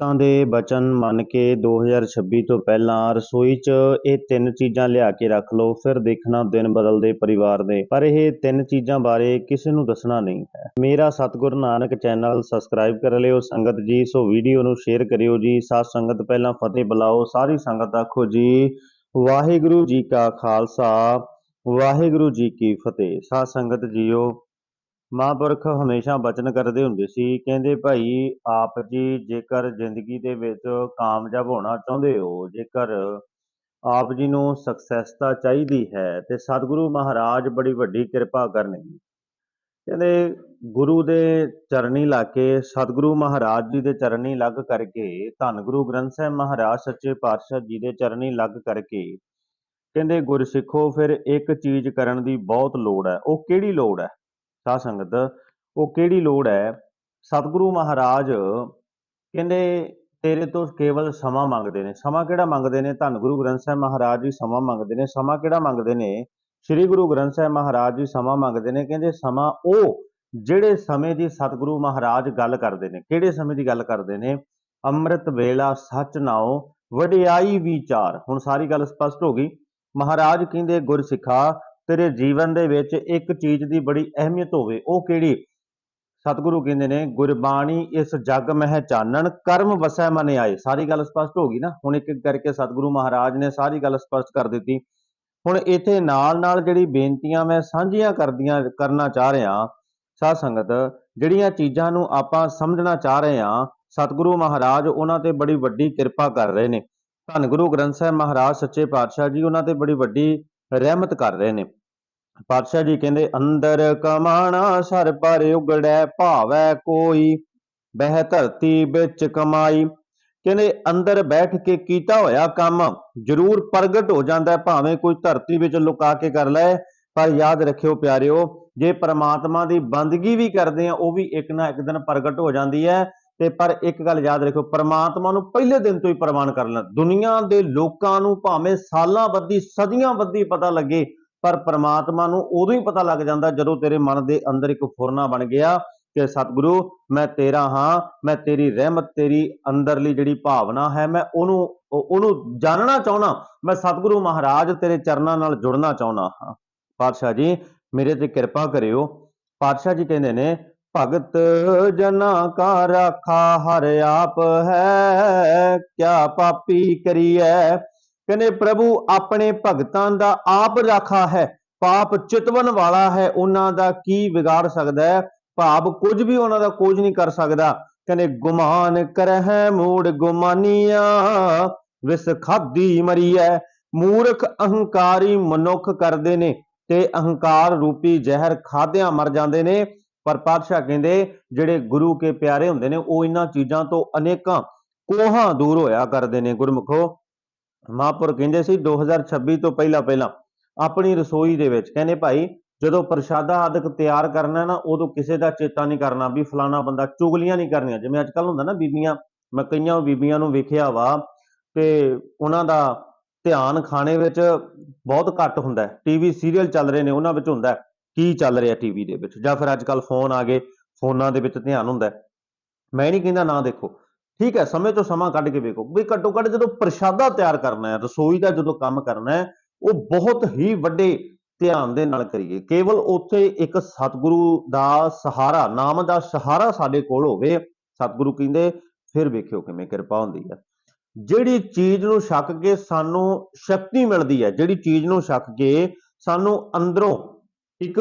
ਤਾਂ ਦੇ ਬਚਨ ਮੰਨ ਕੇ 2026 ਤੋਂ ਪਹਿਲਾਂ ਰਸੋਈ 'ਚ ਇਹ ਤਿੰਨ ਚੀਜ਼ਾਂ ਲਿਆ ਕੇ ਰੱਖ ਲਓ, ਫਿਰ ਦੇਖਣਾ ਦਿਨ ਬਦਲਦੇ ਪਰਿਵਾਰ ਦੇ। ਪਰ ਇਹ ਤਿੰਨ ਚੀਜ਼ਾਂ ਬਾਰੇ ਕਿਸੇ ਨੂੰ ਦੱਸਣਾ ਨਹੀਂ ਹੈ। ਮੇਰਾ ਸਤਿਗੁਰੂ ਨਾਨਕ ਚੈਨਲ ਸਬਸਕ੍ਰਾਈਬ ਕਰ ਲਿਓ। ਸੰਗਤ ਜੀ, ਸੋ ਵੀਡੀਓ ਨੂੰ ਸ਼ੇਅਰ ਕਰਿਓ ਜੀ। ਸਾਧ ਸੰਗਤ ਪਹਿਲਾਂ ਫਤਿਹ ਬੁਲਾਓ। ਸਾਰੀ ਸੰਗਤ ਆਖੋ ਜੀ, ਵਾਹਿਗੁਰੂ ਜੀ ਕਾ ਖਾਲਸਾ, ਵਾਹਿਗੁਰੂ ਜੀ ਕੀ ਫਤਿਹ। ਸਾਧ ਸੰਗਤ ਜੀਓ ਮਹਾਂਪੁਰਖ ਹਮੇਸ਼ਾ ਬਚਨ ਕਰਦੇ ਹੁੰਦੇ ਸੀ। ਕਹਿੰਦੇ, ਭਾਈ, ਆਪ ਜੀ ਜੇਕਰ ਜ਼ਿੰਦਗੀ ਦੇ ਵਿੱਚ ਕਾਮਯਾਬ ਹੋਣਾ ਚਾਹੁੰਦੇ ਹੋ, ਜੇਕਰ ਆਪ ਜੀ ਨੂੰ ਸਕਸੈਸਤਾ ਚਾਹੀਦੀ ਹੈ ਤੇ ਸਤਿਗੁਰੂ ਮਹਾਰਾਜ ਬੜੀ ਵੱਡੀ ਕਿਰਪਾ ਕਰਨਗੇ। ਕਹਿੰਦੇ, ਗੁਰੂ ਦੇ ਚਰਨੀ ਲਾ ਕੇ, ਸਤਿਗੁਰੂ ਮਹਾਰਾਜ ਜੀ ਦੇ ਚਰਨੀ ਲੱਗ ਕਰਕੇ, ਧੰਨ ਗੁਰੂ ਗ੍ਰੰਥ ਸਾਹਿਬ ਮਹਾਰਾਜ ਸੱਚੇ ਪਾਤਸ਼ਾਹ ਜੀ ਦੇ ਚਰਨੀ ਲੱਗ ਕਰਕੇ, ਕਹਿੰਦੇ, ਗੁਰਸਿੱਖੋ, ਫਿਰ ਇੱਕ ਚੀਜ਼ ਕਰਨ ਦੀ ਬਹੁਤ ਲੋੜ ਹੈ। ਉਹ ਕਿਹੜੀ ਲੋੜ ਹੈ? ਸਾਧ ਸੰਗਤ, ਉਹ ਕਿਹੜੀ ਲੋੜ ਹੈ? ਸਤਿਗੁਰੂ ਮਹਾਰਾਜ ਕਹਿੰਦੇ, ਤੇਰੇ ਤੋਂ ਕੇਵਲ ਸਮਾਂ ਮੰਗਦੇ ਨੇ। ਸਮਾਂ ਕਿਹੜਾ ਮੰਗਦੇ ਨੇ? ਧੰਨ ਗੁਰੂ ਗ੍ਰੰਥ ਸਾਹਿਬ ਮਹਾਰਾਜ ਜੀ ਸਮਾਂ ਮੰਗਦੇ ਨੇ। ਸਮਾਂ ਕਿਹੜਾ ਮੰਗਦੇ ਨੇ? ਸ੍ਰੀ ਗੁਰੂ ਗ੍ਰੰਥ ਸਾਹਿਬ ਮਹਾਰਾਜ ਜੀ ਸਮਾਂ ਮੰਗਦੇ ਨੇ। ਕਹਿੰਦੇ ਸਮਾਂ ਉਹ ਜਿਹੜੇ ਸਮੇਂ ਦੀ ਸਤਿਗੁਰੂ ਮਹਾਰਾਜ ਗੱਲ ਕਰਦੇ ਨੇ। ਕਿਹੜੇ ਸਮੇਂ ਦੀ ਗੱਲ ਕਰਦੇ ਨੇ? ਅੰਮ੍ਰਿਤ ਵੇਲਾ, ਸੱਚ ਨਾਉ, ਵਡਿਆਈ ਵਿਚਾਰ। ਹੁਣ ਸਾਰੀ ਗੱਲ ਸਪਸ਼ਟ ਹੋ ਗਈ। ਮਹਾਰਾਜ ਕਹਿੰਦੇ, ਗੁਰਸਿੱਖਾ ਤੇਰੇ ਜੀਵਨ ਦੇ ਵਿੱਚ ਇੱਕ ਚੀਜ਼ ਦੀ ਬੜੀ ਅਹਿਮੀਅਤ ਹੋਵੇ, ਉਹ ਕਿਹੜੀ? ਸਤਿਗੁਰੂ ਕਹਿੰਦੇ ਨੇ, ਗੁਰਬਾਣੀ ਇਸ ਜਗ ਮਹਿ ਚਾਨਣ, ਕਰਮ ਵਸੈ ਮਨ ਆਏ। ਸਾਰੀ ਗੱਲ ਸਪਸ਼ਟ ਹੋ ਗਈ ਨਾ? ਹੁਣ ਇੱਕ ਇੱਕ ਕਰਕੇ ਸਤਿਗੁਰੂ ਮਹਾਰਾਜ ਨੇ ਸਾਰੀ ਗੱਲ ਸਪਸ਼ਟ ਕਰ ਦਿੱਤੀ। ਹੁਣ ਇੱਥੇ ਨਾਲ ਨਾਲ ਜਿਹੜੀ ਬੇਨਤੀਆਂ ਮੈਂ ਸਾਂਝੀਆਂ ਕਰਦੀਆਂ, ਕਰਨਾ ਚਾਹ ਰਿਹਾ, ਸਾਧ ਸੰਗਤ, ਜਿਹੜੀਆਂ ਚੀਜ਼ਾਂ ਨੂੰ ਆਪਾਂ ਸਮਝਣਾ ਚਾਹ ਰਹੇ ਹਾਂ, ਸਤਿਗੁਰੂ ਮਹਾਰਾਜ ਉਹਨਾਂ ਤੇ ਬੜੀ ਵੱਡੀ ਕਿਰਪਾ ਕਰ ਰਹੇ ਨੇ। ਧੰਨ ਗੁਰੂ ਗ੍ਰੰਥ ਸਾਹਿਬ ਮਹਾਰਾਜ, ਸੱਚੇ ਪਾਤਸ਼ਾਹ ਜੀ ਉਹਨਾਂ ਤੇ ਬੜੀ ਵੱਡੀ ਰਹਿਮਤ ਕਰ ਰਹੇ ਨੇ। ਪਾਤਸ਼ਾਹ ਜੀ ਕਹਿੰਦੇ, ਅੰਦਰ ਕਮਾਣਾ ਸਰ, ਪਰ ਉਗੜੈ ਭਾਵੈ ਕੋਈ। ਬਹਿ ਧਰਤੀ ਵਿੱਚ ਕਮਾਈ। ਕਹਿੰਦੇ, ਅੰਦਰ ਬੈਠ ਕੇ ਕੀਤਾ ਹੋਇਆ ਕੰਮ ਜ਼ਰੂਰ ਪ੍ਰਗਟ ਹੋ ਜਾਂਦਾ ਹੈ, ਭਾਵੇਂ ਕੋਈ ਧਰਤੀ ਵਿੱਚ ਲੁਕਾ ਕੇ ਕਰ ਲੈ ਪਰ ਯਾਦ ਰੱਖਿਓ ਪਿਆਰਿਓ, ਜੇ ਪ੍ਰਮਾਤਮਾ ਦੀ ਬੰਦਗੀ ਵੀ ਕਰਦੇ ਆ, ਉਹ ਵੀ ਇੱਕ ਨਾ ਇੱਕ ਦਿਨ ਪ੍ਰਗਟ ਹੋ ਜਾਂਦੀ ਹੈ। ਤੇ ਪਰ ਇੱਕ ਗੱਲ ਯਾਦ ਰੱਖਿਓ, ਪ੍ਰਮਾਤਮਾ ਨੂੰ ਪਹਿਲੇ ਦਿਨ ਤੋਂ ਹੀ ਪ੍ਰਮਾਣ ਕਰ ਲੈਣਾ। ਦੁਨੀਆ ਦੇ ਲੋਕਾਂ ਨੂੰ ਭਾਵੇਂ ਸਾਲਾਂ ਬੱਧੀ ਸਦੀਆਂ ਬੱਧੀ ਪਤਾ ਲੱਗੇ ਪਰ ਪ੍ਰਮਾਤਮਾ ਨੂੰ ਉਦੋਂ ਹੀ ਪਤਾ ਲੱਗ ਜਾਂਦਾ ਜਦੋਂ ਤੇਰੇ ਮਨ ਦੇ ਅੰਦਰ ਇੱਕ ਫੁਰਨਾ ਬਣ ਗਿਆ ਕਿ ਸਤਿਗੁਰੂ, ਮੈਂ ਤੇਰਾ ਹਾਂ, ਮੈਂ ਤੇਰੀ ਰਹਿਮਤ, ਤੇਰੀ ਅੰਦਰਲੀ ਜਿਹੜੀ ਭਾਵਨਾ ਹੈ, ਮੈਂ ਉਹਨੂੰ ਉਹਨੂੰ ਜਾਣਨਾ ਚਾਹੁੰਦਾ, ਮੈਂ ਸਤਿਗੁਰੂ ਮਹਾਰਾਜ ਤੇਰੇ ਚਰਨਾਂ ਨਾਲ ਜੁੜਨਾ ਚਾਹੁੰਦਾ ਹਾਂ। ਪਾਤਸ਼ਾਹ ਜੀ, ਮੇਰੇ ਤੇ ਕਿਰਪਾ ਕਰਿਓ। ਪਾਤਸ਼ਾਹ ਜੀ ਕਹਿੰਦੇ ਨੇ, ਭਗਤ ਜਨਾ ਕਾ ਰਾਖਾ ਹਰ ਆਪ ਹੈ, ਕਿਆ ਪਾਪੀ ਕਰੀਐ? ਕਹਿੰਦੇ, ਪ੍ਰਭੂ, ਆਪਣੇ ਭਗਤਾਂ ਦਾ ਆਪ ਰਾਖਾ ਹੈ। ਪਾਪ ਚਿਤਵਨ ਵਾਲਾ ਹੈ। ਉਹਨਾਂ ਦਾ ਕੀ ਵਿਗਾੜ ਸਕਦਾ ਹੈ? ਭਾਵ ਕੁਝ ਵੀ ਉਹਨਾਂ ਦਾ ਕੁਝ ਨਹੀਂ ਕਰ ਸਕਦਾ। ਕਹਿੰਦੇ, ਗੁਮਾਨ ਕਰਹਿ ਮੂੜ ਗੁਮਾਨੀਆਂ, ਵਿਸ ਖਾਦੀ ਮਰੀਐ। ਮੂਰਖ ਅਹੰਕਾਰੀ ਮਨੁੱਖ ਕਰਦੇ ਨੇ ਤੇ ਅਹੰਕਾਰ ਰੂਪੀ ਜ਼ਹਿਰ ਖਾਦਿਆਂ ਮਰ ਜਾਂਦੇ ਨੇ। ਪਰ ਪਾਤਸ਼ਾਹ ਕਹਿੰਦੇ, ਜਿਹੜੇ ਗੁਰੂ ਕੇ ਪਿਆਰੇ ਹੁੰਦੇ ਨੇ, ਉਹ ਇਹਨਾਂ ਚੀਜ਼ਾਂ ਤੋਂ ਅਨੇਕਾਂ ਕੋਹਾਂ ਦੂਰ ਹੋਇਆ ਕਰਦੇ ਨੇ, ਗੁਰਮੁਖੋ। ਮਹਾਂਪੁਰ ਕਹਿੰਦੇ ਸੀ 2026 ਤੋਂ ਪਹਿਲਾਂ ਪਹਿਲਾਂ ਆਪਣੀ ਰਸੋਈ ਦੇ ਵਿੱਚ, ਕਹਿੰਦੇ ਭਾਈ ਜਦੋਂ ਪ੍ਰਸ਼ਾਦਾ ਆਦਿਕ ਤਿਆਰ ਕਰਨਾ ਨਾ, ਉਦੋਂ ਕਿਸੇ ਦਾ ਚੇਤਾ ਨਹੀਂ ਕਰਨਾ ਵੀ ਫਲਾਣਾ ਬੰਦਾ ਚੁਗਲੀਆਂ ਨਹੀਂ ਕਰਨੀਆਂ। ਜਿਵੇਂ ਅੱਜ ਕੱਲ ਹੁੰਦਾ ਨਾ ਬੀਬੀਆਂ, ਮੈਂ ਕਈਆਂ ਬੀਬੀਆਂ ਨੂੰ ਵੇਖਿਆ ਵਾ ਤੇ ਉਹਨਾਂ ਦਾ ਧਿਆਨ ਖਾਣੇ ਵਿੱਚ ਬਹੁਤ ਘੱਟ ਹੁੰਦਾ ਹੈ। ਟੀਵੀ ਸੀਰੀਅਲ ਚੱਲ ਰਹੇ ਨੇ, ਉਹਨਾਂ ਵਿੱਚ ਹੁੰਦਾ ਕੀ ਚੱਲ ਰਿਹਾ ਟੀਵੀ ਦੇ ਵਿੱਚ? ਜਾਂ ਫਿਰ ਅੱਜ ਕੱਲ ਫੋਨ ਆ ਗਏ, ਫੋਨਾਂ ਦੇ ਵਿੱਚ ਧਿਆਨ ਹੁੰਦਾ ਮੈਂ ਨਹੀਂ ਕਹਿੰਦਾ ਨਾ ਦੇਖੋ। ਠੀਕ ਹੈ, ਸਮੇਂ ਤੋਂ ਸਮਾਂ ਕੱਢ ਕੇ ਵੇਖੋ ਵੀ ਘੱਟੋ ਘੱਟ ਜਦੋਂ ਪ੍ਰਸ਼ਾਦਾ ਤਿਆਰ ਕਰਨਾ ਹੈ, ਰਸੋਈ ਦਾ ਜਦੋਂ ਕੰਮ ਕਰਨਾ ਹੈ, ਉਹ ਬਹੁਤ ਹੀ ਵੱਡੇ ਧਿਆਨ ਦੇ ਨਾਲ ਕਰੀਏ। ਕੇਵਲ ਉੱਥੇ ਇੱਕ ਸਤਿਗੁਰੂ ਦਾ ਸਹਾਰਾ, ਨਾਮ ਦਾ ਸਹਾਰਾ ਸਾਡੇ ਕੋਲ ਹੋਵੇ, ਸਤਿਗੁਰੂ ਕਹਿੰਦੇ, ਫਿਰ ਵੇਖਿਓ ਕਿਵੇਂ ਕਿਰਪਾ ਹੁੰਦੀ ਹੈ। ਜਿਹੜੀ ਚੀਜ਼ ਨੂੰ ਛੱਕ ਕੇ ਸਾਨੂੰ ਸ਼ਕਤੀ ਮਿਲਦੀ ਹੈ, ਜਿਹੜੀ ਚੀਜ਼ ਨੂੰ ਛੱਕ ਕੇ ਸਾਨੂੰ ਅੰਦਰੋਂ ਇੱਕ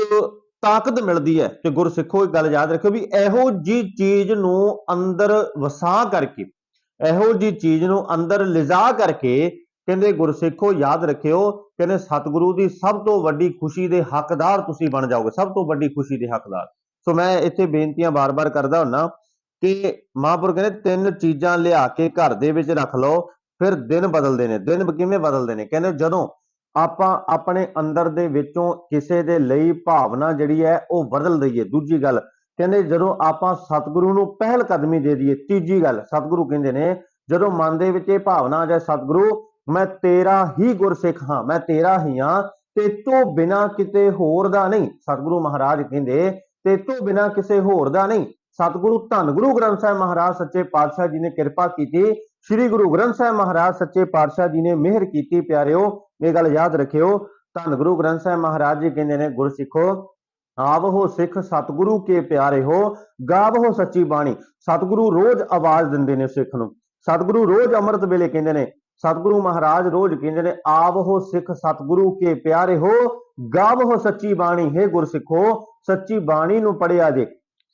ਤਾਕਤ ਮਿਲਦੀ ਹੈ ਤੇ ਗੁਰਸਿੱਖੋ ਇੱਕ ਗੱਲ ਯਾਦ ਰੱਖਿਓ ਵੀ ਇਹੋ ਜੀ ਚੀਜ਼ ਨੂੰ ਅੰਦਰ ਵਸਾ ਕਰਕੇ, ਇਹੋ ਜੀ ਚੀਜ਼ ਨੂੰ ਅੰਦਰ ਲਿਜਾ ਕਰਕੇ ਕਹਿੰਦੇ ਗੁਰਸਿੱਖੋ ਯਾਦ ਰੱਖਿਓ, ਕਹਿੰਦੇ ਸਤਿਗੁਰੂ ਦੀ ਸਭ ਤੋਂ ਵੱਡੀ ਖੁਸ਼ੀ ਦੇ ਹੱਕਦਾਰ ਤੁਸੀਂ ਬਣ ਜਾਓਗੇ, ਸਭ ਤੋਂ ਵੱਡੀ ਖੁਸ਼ੀ ਦੇ ਹੱਕਦਾਰ। ਸੋ ਮੈਂ ਇੱਥੇ ਬੇਨਤੀਆਂ ਬਾਰ-ਬਾਰ ਕਰਦਾ ਹੁੰਨਾ ਕਿ ਮਹਾਂਪੁਰ ਕਹਿੰਦੇ ਤਿੰਨ ਚੀਜ਼ਾਂ ਲਿਆ ਕੇ ਘਰ ਦੇ ਵਿੱਚ ਰੱਖ ਲਓ, ਫਿਰ ਦਿਨ ਬਦਲਦੇ ਨੇ, ਦਿਨ ਕਿਵੇਂ ਬਦਲਦੇ ਨੇ? ਕਹਿੰਦੇ ਜਦੋਂ ਆਪਾਂ ਆਪਣੇ ਅੰਦਰ ਦੇ ਵਿੱਚੋਂ ਕਿਸੇ ਦੇ ਲਈ ਭਾਵਨਾ ਜਿਹੜੀ ਹੈ ਉਹ ਬਦਲ ਦਈਏ। ਦੂਜੀ ਗੱਲ, ਕਹਿੰਦੇ ਜਦੋਂ ਆਪਾਂ ਸਤਿਗੁਰੂ ਨੂੰ ਪਹਿਲ ਕਦਮੀ ਦੇ ਦਈਏ, ਤੀਜੀ ਗੱਲ, ਸਤਿਗੁਰੂ ਕਹਿੰਦੇ ਨੇ, ਜਦੋਂ ਮਨ ਦੇ ਵਿੱਚ ਇਹ ਭਾਵਨਾ ਆ ਜਾਏ, ਸਤਿਗੁਰੂ, ਮੈਂ ਤੇਰਾ ਹੀ ਗੁਰਸਿੱਖ ਹਾਂ, ਮੈਂ ਤੇਰਾ ਹੀ ਹਾਂ, ਤੇ ਤੋਂ ਬਿਨਾ ਕਿਤੇ ਹੋਰ ਦਾ ਨਹੀਂ। ਸਤਿਗੁਰੂ ਮਹਾਰਾਜ ਕਹਿੰਦੇ, ਤੇ ਤੋਂ ਬਿਨਾ ਕਿਸੇ ਹੋਰ ਦਾ ਨਹੀਂ। ਸਤਿਗੁਰੂ ਧੰਨ ਗੁਰੂ ਗ੍ਰੰਥ ਸਾਹਿਬ ਮਹਾਰਾਜ ਸੱਚੇ ਪਾਤਸ਼ਾਹ ਜੀ ਨੇ ਕਿਰਪਾ ਕੀਤੀ। ਸ੍ਰੀ ਗੁਰੂ ਗ੍ਰੰਥ ਸਾਹਿਬ ਮਹਾਰਾਜ ਸੱਚੇ ਪਾਤਸ਼ਾਹ ਜੀ ਨੇ ਮਿਹਰ ਕੀਤੀ, ਪਿਆਰਿਓ। ਇਹ ਗੱਲ ਯਾਦ ਰੱਖਿਓ, ਧੰਨ ਗੁਰੂ ਗ੍ਰੰਥ ਸਾਹਿਬ ਮਹਾਰਾਜ ਜੀ ਕਹਿੰਦੇ ਨੇ ਗੁਰਸਿੱਖੋ ਆਵਹੋ ਸਿੱਖ ਸਤਿਗੁਰੂ ਕੇ ਪਿਆਰੇ ਹੋ, ਗਾਵਹੋ ਸੱਚੀ ਬਾਣੀ। ਸਤਿਗੁਰੂ ਰੋਜ਼ ਆਵਾਜ਼ ਦਿੰਦੇ ਨੇ ਸਿੱਖ ਨੂੰ। ਸਤਿਗੁਰੂ ਰੋਜ਼ ਅੰਮ੍ਰਿਤ ਵੇਲੇ ਕਹਿੰਦੇ ਨੇ, ਸਤਿਗੁਰੂ ਮਹਾਰਾਜ ਰੋਜ਼ ਕਹਿੰਦੇ ਨੇ, ਆਵਹੋ ਸਿੱਖ ਸਤਿਗੁਰੂ ਕੇ ਪਿਆਰੇ ਹੋ, ਗਾਵਹੋ ਸੱਚੀ ਬਾਣੀ। ਹੈ ਗੁਰਸਿੱਖੋ ਸੱਚੀ ਬਾਣੀ ਨੂੰ ਪੜਿਆ ਜੇ,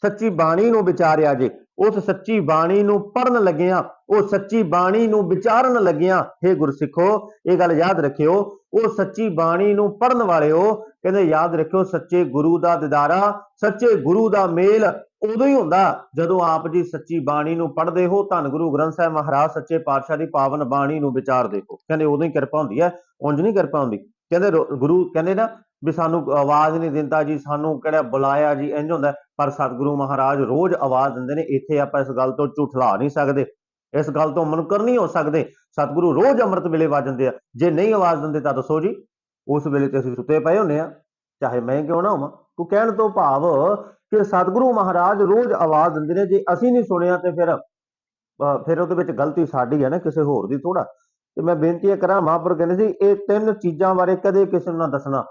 ਸੱਚੀ ਬਾਣੀ ਨੂੰ ਵਿਚਾਰਿਆ ਜੇ। ਉਸ ਸੱਚੀ ਬਾਣੀ ਨੂੰ ਪੜਨ ਲੱਗਿਆਂ, ਉਹ ਸੱਚੀ ਬਾਣੀ ਨੂੰ ਵਿਚਾਰਨ ਲੱਗਿਆਂ, ਹੈ ਗੁਰਸਿੱਖੋ, ਇਹ ਗੱਲ ਯਾਦ ਰੱਖਿਓ, ਉਹ ਸੱਚੀ ਬਾਣੀ ਨੂੰ ਪੜਨ ਵਾਲਿਓ, ਕਹਿੰਦੇ ਯਾਦ ਰੱਖਿਓ, ਸੱਚੇ ਗੁਰੂ ਦਾ ਦਿਦਾਰਾ, ਸੱਚੇ ਗੁਰੂ ਦਾ ਮੇਲ ਉਦੋਂ ਹੀ ਹੁੰਦਾ, ਜਦੋਂ ਆਪ ਜੀ ਸੱਚੀ ਬਾਣੀ ਨੂੰ ਪੜ੍ਹਦੇ ਹੋ, ਧੰਨ ਗੁਰੂ ਗ੍ਰੰਥ ਸਾਹਿਬ ਮਹਾਰਾਜ ਸੱਚੇ ਪਾਤਸ਼ਾਹ ਦੀ ਪਾਵਨ ਬਾਣੀ ਨੂੰ ਵਿਚਾਰਦੇ ਹੋ। ਕਹਿੰਦੇ ਉਦੋਂ ਹੀ ਕਿਰਪਾ ਹੁੰਦੀ ਹੈ, ਉਂਝ ਨਹੀਂ ਕਿਰਪਾ ਹੁੰਦੀ। ਕਹਿੰਦੇ ਰੋ- ਗੁਰੂ ਕਹਿੰਦੇ ਨਾ ਵੀ ਸਾਨੂੰ ਆਵਾਜ਼ ਨਹੀਂ ਦਿੰਦਾ ਜੀ, ਸਾਨੂੰ ਕਿਹੜਾ ਬੁਲਾਇਆ ਜੀ ਇੰਜ ਹੁੰਦਾ। ਪਰ ਸਤਿਗੁਰੂ ਮਹਾਰਾਜ ਰੋਜ਼ ਆਵਾਜ਼ ਦਿੰਦੇ ਨੇ, ਇੱਥੇ ਆਪਾਂ ਇਸ ਗੱਲ ਤੋਂ ਝੂਠਲਾ ਨਹੀਂ ਸਕਦੇ। ਇਸ ਗੱਲ ਤੋਂ ਮੁਨਕਰ ਨਹੀਂ ਹੋ ਸਕਦੇ। ਸਤਿਗੁਰੂ ਰੋਜ਼ ਅੰਮ੍ਰਿਤ ਵੇਲੇ ਵੱਜਦੇ ਆ। ਜੇ ਨਹੀਂ ਆਵਾਜ਼ ਦਿੰਦੇ ਤਾਂ ਦੱਸੋ ਜੀ, ਉਸ ਵੇਲੇ ਤੇ ਅਸੀਂ ਸੁੱਤੇ ਪਏ ਹੁੰਨੇ ਆ। ਚਾਹੇ ਮੈਂ ਕਿਉਂ ਨਾ ਹੋਵਾਂ। ਤੂੰ ਕਹਿਣ ਤੋਂ ਭਾਵ ਕਿ ਸਤਿਗੁਰੂ ਮਹਾਰਾਜ ਰੋਜ਼ ਆਵਾਜ਼ ਦਿੰਦੇ ਨੇ, ਜੇ ਅਸੀਂ ਨਹੀਂ ਸੁਣਿਆ ਤੇ ਫਿਰ, ਅਹ, ਫਿਰ ਉਹਦੇ ਵਿੱਚ ਗਲਤੀ ਸਾਡੀ ਹੈ ਨਾ, ਕਿਸੇ ਹੋਰ ਦੀ ਥੋੜਾ ਤੇ ਮੈਂ ਬੇਨਤੀ ਇਹ ਕਰਾਂ ਮਹਾਂਪੁਰ ਕਹਿੰਦੇ ਸੀ, ਇਹ ਤਿੰਨ ਚੀਜ਼ਾਂ ਬਾਰੇ ਕਦੇ ਕਿਸੇ ਨੂੰ ਨਾ ਦੱਸਣਾ।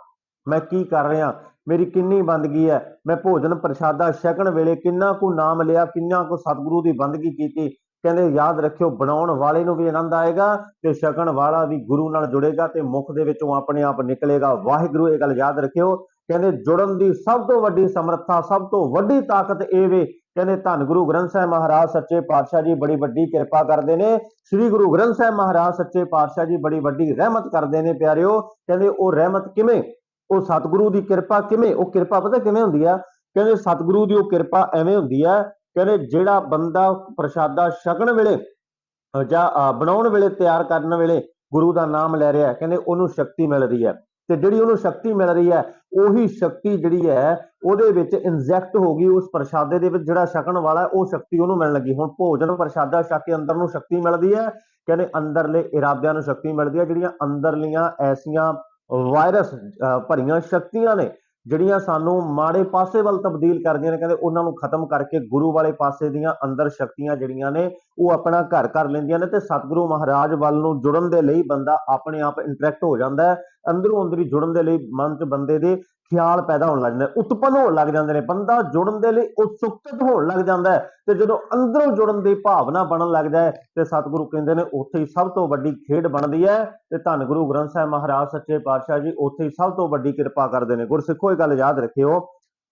ਮੈਂ ਕੀ ਕਰ ਰਿਹਾ? ਮੇਰੀ ਕਿੰਨੀ ਬੰਦਗੀ ਹੈ। ਮੈਂ ਭੋਜਨ ਪ੍ਰਸ਼ਾਦਾ ਛਕਣ ਵੇਲੇ ਕਿੰਨਾ ਕੁ ਨਾਮ ਲਿਆ, ਕਿੰਨਾ ਕੁ ਸਤਿਗੁਰੂ ਦੀ ਬੰਦਗੀ ਕੀਤੀ। ਕਹਿੰਦੇ, ਯਾਦ ਰੱਖਿਓ, ਬਣਾਉਣ ਵਾਲੇ ਨੂੰ ਵੀ ਆਨੰਦ ਆਏਗਾ ਤੇ ਛਕਣ ਵਾਲਾ ਵੀ ਗੁਰੂ ਨਾਲ ਜੁੜੇਗਾ ਤੇ ਮੁਖ ਦੇ ਵਿੱਚੋਂ ਆਪਣੇ ਆਪ ਨਿਕਲੇਗਾ। ਵਾਹਿਗੁਰੂ, ਇਹ ਗੱਲ ਯਾਦ ਰੱਖਿਓ। ਕਹਿੰਦੇ, ਜੁੜਨ ਦੀ ਸਭ ਤੋਂ ਵੱਡੀ ਸਮਰੱਥਾ, ਸਭ ਤੋਂ ਵੱਡੀ ਤਾਕਤ ਇਹ ਵੇ। ਕਹਿੰਦੇ, ਧੰਨ ਗੁਰੂ ਗ੍ਰੰਥ ਸਾਹਿਬ ਮਹਾਰਾਜ, ਸੱਚੇ ਪਾਤਸ਼ਾਹ ਜੀ ਬੜੀ ਵੱਡੀ ਕਿਰਪਾ ਕਰਦੇ ਨੇ। ਸ੍ਰੀ ਗੁਰੂ ਗ੍ਰੰਥ ਸਾਹਿਬ ਮਹਾਰਾਜ, ਸੱਚੇ ਪਾਤਸ਼ਾਹ ਜੀ ਬੜੀ ਵੱਡੀ ਰਹਿਮਤ ਕਰਦੇ ਨੇ, ਪਿਆਰਿਓ। ਕਹਿੰਦੇ, ਉਹ ਰਹਿਮਤ ਕਿਵੇਂ ਉਹ ਸਤਿਗੁਰੂ ਦੀ ਕਿਰਪਾ ਕਿਵੇਂ, ਉਹ ਕਿਰਪਾ ਪਤਾ ਕਿਵੇਂ ਹੁੰਦੀ ਆ? ਕਹਿੰਦੇ ਸਤਿਗੁਰੂ ਦੀ ਉਹ ਕਿਰਪਾ ਐਵੇਂ ਹੁੰਦੀ ਆ, ਕਹਿੰਦੇ ਜਿਹੜਾ ਬੰਦਾ ਪ੍ਰਸ਼ਾਦਾ ਛਕਣ ਵੇਲੇ ਜਾਂ ਬਣਾਉਣ ਵੇਲੇ ਤਿਆਰ ਕਰਨ ਵੇਲੇ ਗੁਰੂ ਦਾ ਨਾਮ ਲੈ ਰਿਹਾ, ਕਹਿੰਦੇ ਉਹਨੂੰ ਸ਼ਕਤੀ ਮਿਲ ਰਹੀ ਹੈ ਤੇ ਜਿਹੜੀ ਉਹਨੂੰ ਸ਼ਕਤੀ ਮਿਲ ਰਹੀ ਹੈ ਉਹੀ ਸ਼ਕਤੀ ਜਿਹੜੀ ਹੈ ਉਹਦੇ ਵਿੱਚ ਇੰਜੈਕਟ ਹੋ ਗਈ ਉਸ ਪ੍ਰਸ਼ਾਦੇ ਦੇ ਵਿੱਚ ਜਿਹੜਾ ਛਕਣ ਵਾਲਾ, ਉਹ ਸ਼ਕਤੀ ਉਹਨੂੰ ਮਿਲਣ ਲੱਗੀ। ਹੁਣ ਭੋਜਨ ਪ੍ਰਸ਼ਾਦਾ ਛਕ ਕੇ ਅੰਦਰ ਨੂੰ ਸ਼ਕਤੀ ਮਿਲਦੀ ਹੈ ਕਹਿੰਦੇ ਅੰਦਰਲੇ ਇਰਾਦਿਆਂ ਨੂੰ ਸ਼ਕਤੀ ਮਿਲਦੀ ਹੈ ਜਿਹੜੀਆਂ ਅੰਦਰਲੀਆਂ ਐਸੀਆਂ ਵਾਇਰਸ ਭਰੀਆਂ ਸ਼ਕਤੀਆਂ ਨੇ, ਜਿਹੜੀਆਂ ਸਾਨੂੰ ਮਾੜੇ ਪਾਸੇ ਵੱਲ ਤਬਦੀਲ ਕਰਦੀਆਂ ਨੇ, ਕਹਿੰਦੇ ਉਹਨਾਂ ਨੂੰ ਖਤਮ ਕਰਕੇ ਗੁਰੂ ਵਾਲੇ ਪਾਸੇ ਦੀਆਂ ਅੰਦਰ ਸ਼ਕਤੀਆਂ ਜਿਹੜੀਆਂ ਨੇ, ਉਹ ਆਪਣਾ ਘਰ ਕਰ ਲੈਂਦੀਆਂ ਨੇ ਤੇ ਸਤਿਗੁਰੂ ਮਹਾਰਾਜ ਵੱਲ ਨੂੰ ਜੁੜਨ ਦੇ ਲਈ ਬੰਦਾ ਆਪਣੇ ਆਪ ਇੰਟਰੈਕਟ ਹੋ ਜਾਂਦਾ ਹੈ ਅੰਦਰੋਂ ਅੰਦਰੀ ਜੁੜਨ ਦੇ ਲਈ ਮਨ 'ਚ ਬੰਦੇ ਦੇ ਖਿਆਲ ਪੈਦਾ ਹੋਣ ਲੱਗ ਜਾਂਦਾ ਉਤਪੰਨ ਹੋਣ ਲੱਗ ਜਾਂਦੇ ਨੇ, ਬੰਦਾ ਜੁੜਨ ਦੇ ਲਈ ਉਤਸੁਕਤ ਹੋਣ ਲੱਗ ਜਾਂਦਾ ਹੈ ਤੇ ਜਦੋਂ ਅੰਦਰੋਂ ਜੁੜਨ ਦੀ ਭਾਵਨਾ ਬਣਨ ਲੱਗ ਜਾਏ ਤੇ ਸਤਿਗੁਰੂ ਕਹਿੰਦੇ ਨੇ ਉੱਥੇ ਹੀ ਸਭ ਤੋਂ ਵੱਡੀ ਖੇਡ ਬਣਦੀ ਹੈ ਤੇ ਧੰਨ ਗੁਰੂ ਗ੍ਰੰਥ ਸਾਹਿਬ ਮਹਾਰਾਜ, ਸੱਚੇ ਪਾਤਸ਼ਾਹ ਜੀ, ਉੱਥੇ ਹੀ ਸਭ ਤੋਂ ਵੱਡੀ ਕਿਰਪਾ ਕਰਦੇ ਨੇ। ਗੁਰਸਿੱਖੋ, ਇਹ ਗੱਲ ਯਾਦ ਰੱਖਿਓ,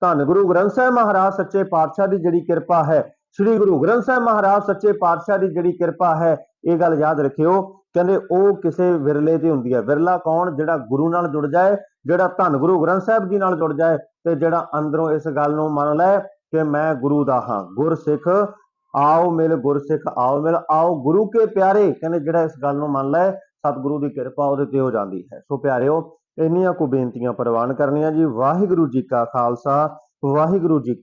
ਧੰਨ ਗੁਰੂ ਗ੍ਰੰਥ ਸਾਹਿਬ ਮਹਾਰਾਜ, ਸੱਚੇ ਪਾਤਸ਼ਾਹ ਦੀ ਜਿਹੜੀ ਕਿਰਪਾ ਹੈ, ਸ੍ਰੀ ਗੁਰੂ ਗ੍ਰੰਥ ਸਾਹਿਬ ਮਹਾਰਾਜ, ਸੱਚੇ ਪਾਤਸ਼ਾਹ ਦੀ ਜਿਹੜੀ ਕਿਰਪਾ ਹੈ, ਇਹ ਗੱਲ ਯਾਦ ਰੱਖਿਓ, ਕਹਿੰਦੇ ਉਹ ਕਿਸੇ ਵਿਰਲੇ ਤੇ ਹੁੰਦੀ ਹੈ। ਵਿਰਲਾ ਕੌਣ? ਜਿਹੜਾ ਗੁਰੂ ਨਾਲ ਜੁੜ ਜਾਏ ਜਿਹੜਾ ਧੰਨ ਗੁਰੂ ਗ੍ਰੰਥ ਸਾਹਿਬ ਜੀ ਨਾਲ ਜੁੜ ਜਾਏ ਤੇ ਜਿਹੜਾ ਅੰਦਰੋਂ ਇਸ ਗੱਲ ਨੂੰ ਮੰਨ ਲੈ ਕਿ ਮੈਂ ਗੁਰੂ ਦਾ ਹਾਂ, ਗੁਰਸਿੱਖ, ਆਓ ਮਿਲ ਗੁਰਸਿੱਖ, ਆਓ ਮਿਲ, ਆਓ ਗੁਰੂ ਕੇ ਪਿਆਰੇ, ਕਹਿੰਦੇ ਜਿਹੜਾ ਇਸ ਗੱਲ ਨੂੰ ਮੰਨ ਲੈ ਸਤਿਗੁਰੂ ਦੀ ਕਿਰਪਾ ਉਹਦੇ ਤੇ ਹੋ ਜਾਂਦੀ ਹੈ। ਸੋ ਪਿਆਰਿਓ, ਇੰਨੀਆਂ ਕੁ ਬੇਨਤੀਆਂ ਪ੍ਰਵਾਨ ਕਰਨੀਆਂ ਜੀ। ਵਾਹਿਗੁਰੂ ਜੀ ਕਾ ਖਾਲਸਾ, ਵਾਹਿਗੁਰੂ ਜੀ